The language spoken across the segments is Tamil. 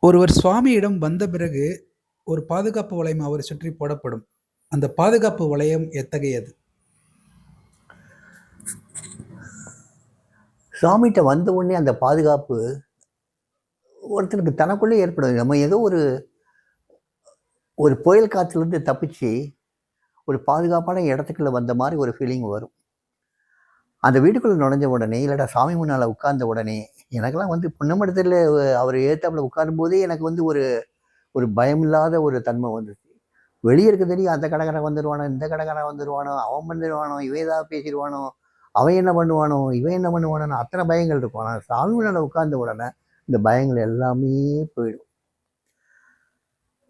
ஒருவர் சுவாமியிடம் வந்த பிறகு, ஒரு பாதுகாப்பு வளையம் அவரை சுற்றி போடப்படும். அந்த பாதுகாப்பு வளையம் எத்தகையது? சுவாமிகிட்ட வந்த உடனே அந்த பாதுகாப்பு ஒருத்தனுக்கு தனக்குள்ளே ஏற்படும். நம்ம ஏதோ ஒரு ஒரு புயல் காற்றுலேருந்து தப்பிச்சு, ஒரு பாதுகாப்பான இடத்துக்குள்ளே வந்த மாதிரி ஒரு ஃபீலிங் வரும். அந்த வீட்டுக்குள்ள நுழைஞ்ச உடனே, இல்லைடா சாமி முன்னால் உட்கார்ந்த உடனே, எனக்கெல்லாம் வந்து பொன்னமடத்தில் அவர் ஏற்றாப்புல உட்காரும்போதே எனக்கு வந்து ஒரு ஒரு பயமில்லாத ஒரு தன்மை வந்துச்சு. வெளியே இருக்க தெரியும் அந்த கடைக்காரன் வந்துடுவானோ இந்த கடைக்காரன் வந்துருவானோ, அவன் வந்துடுவானோ இவன் ஏதாவது பேசிடுவானோ அவன் என்ன பண்ணுவானோ, இவன் என்ன பண்ணுவானோ அத்தனை பயங்கள் இருக்கும். ஆனால் சாமி முன்னால் உட்கார்ந்த உடனே, இந்த பயங்கள் எல்லாமே போயிடும்.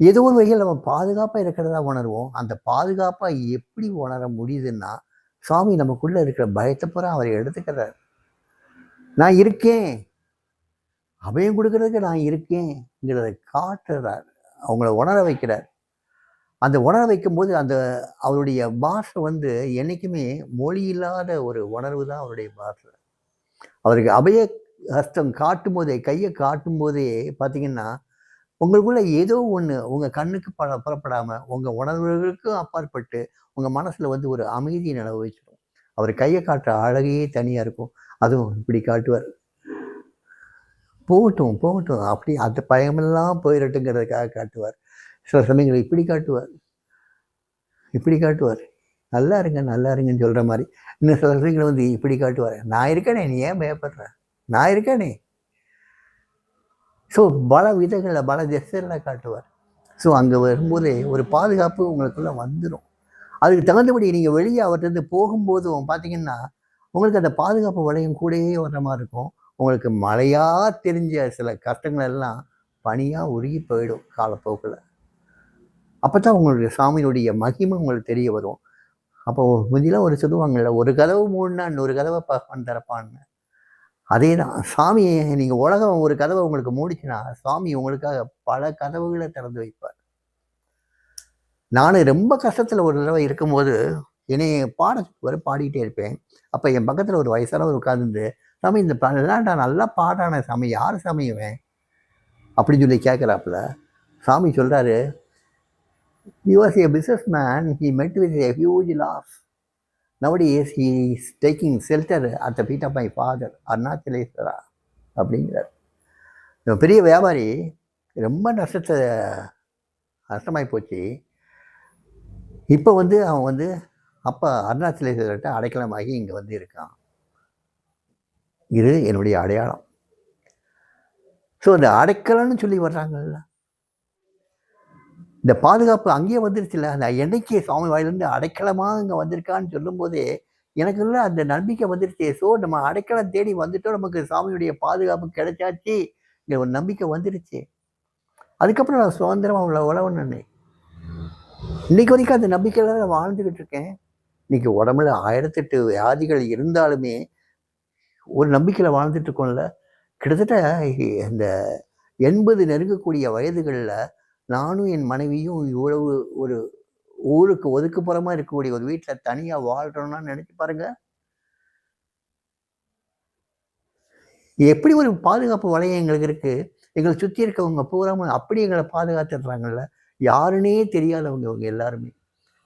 ஏதோ ஒரு வகையில் நம்ம பாதுகாப்பாக இருக்கிறதா உணர்வோம். அந்த பாதுகாப்பாக எப்படி உணர முடியுதுன்னா, சாமி நமக்குள்ளே இருக்கிற பயத்தை பூரா அவர் எடுத்துக்கிறார். நான் இருக்கேன். அபயம் கொடுக்கறதுக்கு நான் இருக்கேன்ங்கிறத காட்டுறார். அவங்கள உணர வைக்கிறார். அந்த உணர வைக்கும்போது, அந்த அவருடைய பாஷை வந்து என்னைக்குமே மொழி இல்லாத ஒரு உணர்வு தான் அவருடைய பாஷை. அவருக்கு அபய ஹஸ்தம் கையை காட்டும் போதே பார்த்தீங்கன்னா, உங்களுக்குள்ள ஏதோ ஒன்று உங்கள் கண்ணுக்கு பட புறப்படாமல் உங்கள் உணர்வுகளுக்கும் அப்பாற்பட்டு, உங்கள் மனசில் வந்து ஒரு அமைதி நிலவு வச்சிடும் அவர் கையை காட்டுற அழகையே தனியாக இருக்கும். அதுவும் இப்படி காட்டுவார். போகட்டும், போகட்டும். அப்படி அந்த பயமெல்லாம் போயிடட்டுங்கிறதுக்காக காட்டுவார். சில சமயங்களை இப்படி காட்டுவார். இப்படி காட்டுவார். நல்லா இருங்க, நல்லா இருங்கன்னு சொல்கிற மாதிரி இன்னும் சில சமயங்களை வந்து இப்படி காட்டுவார் நான் இருக்கேனே! நீ ஏன் பயப்படுற? நான் இருக்கேனே! ஸோ பல விதங்களில் பல திசைகளை காட்டுவார். ஸோ அங்கே வரும்போதே ஒரு பாதுகாப்பு உங்களுக்குள்ளே வந்துடும் அதுக்கு தகுந்தபடி நீங்கள் வெளியே அவர்கிட்ட போகும்போதும் பார்த்தீங்கன்னா, உங்களுக்கு அந்த பாதுகாப்பு வளையம் கூடயே வர்ற மாதிரி இருக்கும். உங்களுக்கு மழையாக தெரிஞ்ச சில கஷ்டங்கள் எல்லாம் பனியாக உருகி போயிடும் காலப்போக்கில் அப்போ தான் உங்களுடைய சாமியினுடைய மகிமை உங்களுக்கு தெரிய வரும். அப்போ முந்திலாம் ஒரு சொல்லுவாங்கள்ல "ஒரு கதவு மூணுனா இன்னொரு கதவை பகவான் திறப்பான்னு." அதேதான். சாமியை நீங்கள் உலகம் ஒரு கதவை உங்களுக்கு மூடிச்சுன்னா, சாமி உங்களுக்காக பல கதவுகளை திறந்து வைப்பார். நான் ரொம்ப கஷ்டத்தில் ஒரு தடவை இருக்கும்போது, என்னை பாட சொல்லுவாரு. பாடிக்கிட்டே இருப்பேன். அப்போ என் பக்கத்தில் ஒரு வயசானவர் உட்காந்துருந்து "சாமி இந்த பல்லாண்டா நல்லா பாடான சாமி, யார் சாமி இவன்?" அப்படின்னு சொல்லி கேட்குறாப்புல சாமி சொல்றாரு, a business man he met with a huge loss nowadays is he is taking shelter at the feet of my father Arunachaleswara." அப்படிங்கிறார். பெரிய வியாபாரி. ரொம்ப நஷ்டத்தை நஷ்டமாகி போச்சு. இப்போ வந்து அவன் வந்து அப்பா அருணாச்சலேஸ்வரர்கிட்ட அடைக்கலமாகி இங்கே வந்து இருக்கான். இது என்னுடைய அடையாளம். ஸோ இந்த அடைக்கலம்னு சொல்லி வர்றாங்கல்ல. இந்த பாதுகாப்பு அங்கேயே வந்துருச்சுல்ல. அந்த என்னைக்கு சாமி வாயிலிருந்து அடைக்கலமாக இங்கே வந்திருக்கான்னு சொல்லும்போதே, எனக்குள்ள அந்த நம்பிக்கை வந்துருச்சு. ஸோ நம்ம அடைக்கலம் தேடி வந்துட்டோம். நமக்கு சாமியுடைய பாதுகாப்பு கிடைச்சாச்சு. இங்கே ஒரு நம்பிக்கை வந்துருச்சு. அதுக்கப்புறம் நான் சுதந்திரமாக உள்ள உழவுனேனே. இன்னைக்கு வரைக்கும் அந்த நம்பிக்கையில் நான் வாழ்ந்துக்கிட்டு இருக்கேன். இன்னைக்கு உடம்புல 1008 வியாதிகள் இருந்தாலுமே, ஒரு நம்பிக்கையில் வாழ்ந்துட்டு இருக்கோம்ல. கிட்டத்தட்ட இந்த 80 நெருங்கக்கூடிய வயதுகளில் நானும் என் மனைவியும் இவ்வளவு ஒரு ஊருக்கு ஒதுக்குப்புறமாக இருக்கக்கூடிய ஒரு வீட்டில் தனியாக வாழ்கிறோன்னா நினச்சி பாருங்கள் எப்படி ஒரு பாதுகாப்பு வளையம் எங்களுக்கு இருக்குது எங்களை சுற்றி இருக்கவங்க பூராமல் அப்படி எங்களை பாதுகாத்துடுறாங்கல்ல. யாருன்னே தெரியாதவங்க இவங்க எல்லாருமே.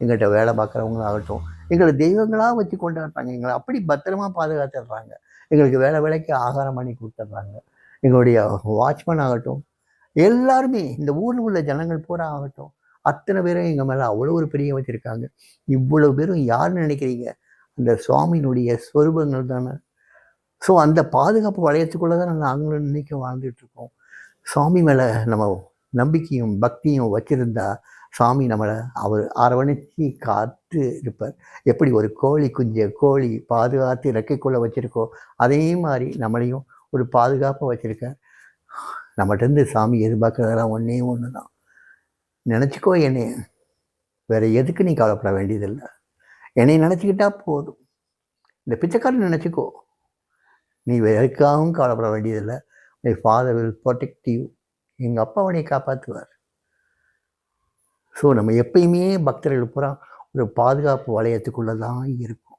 எங்கள்கிட்ட வேலை பார்க்குறவங்களாகட்டும், எங்களை தெய்வங்களாக வச்சு கொண்டாடுறாங்க. எங்களை அப்படி பத்திரமா பாதுகாத்துடுறாங்க. எங்களுக்கு வேலை வேலைக்கு ஆகாரம் பண்ணி கொடுத்துட்றாங்க எங்களுடைய வாட்ச்மேன் ஆகட்டும், எல்லாருமே இந்த ஊரில் உள்ள ஜனங்கள் பூரா ஆகட்டும், அத்தனை பேரும் எங்கள் மேலே அவ்வளோ ஒரு பிரியம் வச்சுருக்காங்க இவ்வளோ பேரும் யாருன்னு நினைக்கிறீங்க? அந்த சுவாமியினுடைய சொரூபங்கள் தானே. ஸோ அந்த பாதுகாப்பு வளையத்துக்குள்ளே தான் நாங்களும் இன்றைக்கும் வாழ்ந்துட்டுருக்கோம் சுவாமி சாமி நம்ம நம்பிக்கையும், பக்தியும் வச்சிருந்தா, சாமி நம்மளை அவர் அரவணைச்சி காத்து இருப்பார். எப்படி ஒரு கோழி குஞ்ச கோழி பாதுகாத்து இறக்கைக்குள்ளே வச்சுருக்கோ அதே மாதிரி நம்மளையும் ஒரு பாதுகாப்பாக வச்சுருக்கார் நம்மகிட்டருந்து சாமி எதிர்பார்க்குறதெல்லாம் ஒன்றே ஒன்று தான். நினச்சிக்கோ என்னைய. வேறு எதுக்கு நீ கவலைப்பட வேண்டியதில்லை என்னை நினச்சிக்கிட்டா போதும். இந்த பிச்சைக்காரன் நினச்சிக்கோ நீ வேற எதுக்காகவும் கவலைப்பட வேண்டியதில்லை my father will protect you. எங்கள் அப்பா உன்னைய காப்பாற்றுவார் ஸோ நம்ம எப்பயுமே பக்தர்கள் பூரா ஒரு பாதுகாப்பு வளையத்துக்குள்ளே தான் இருக்கும்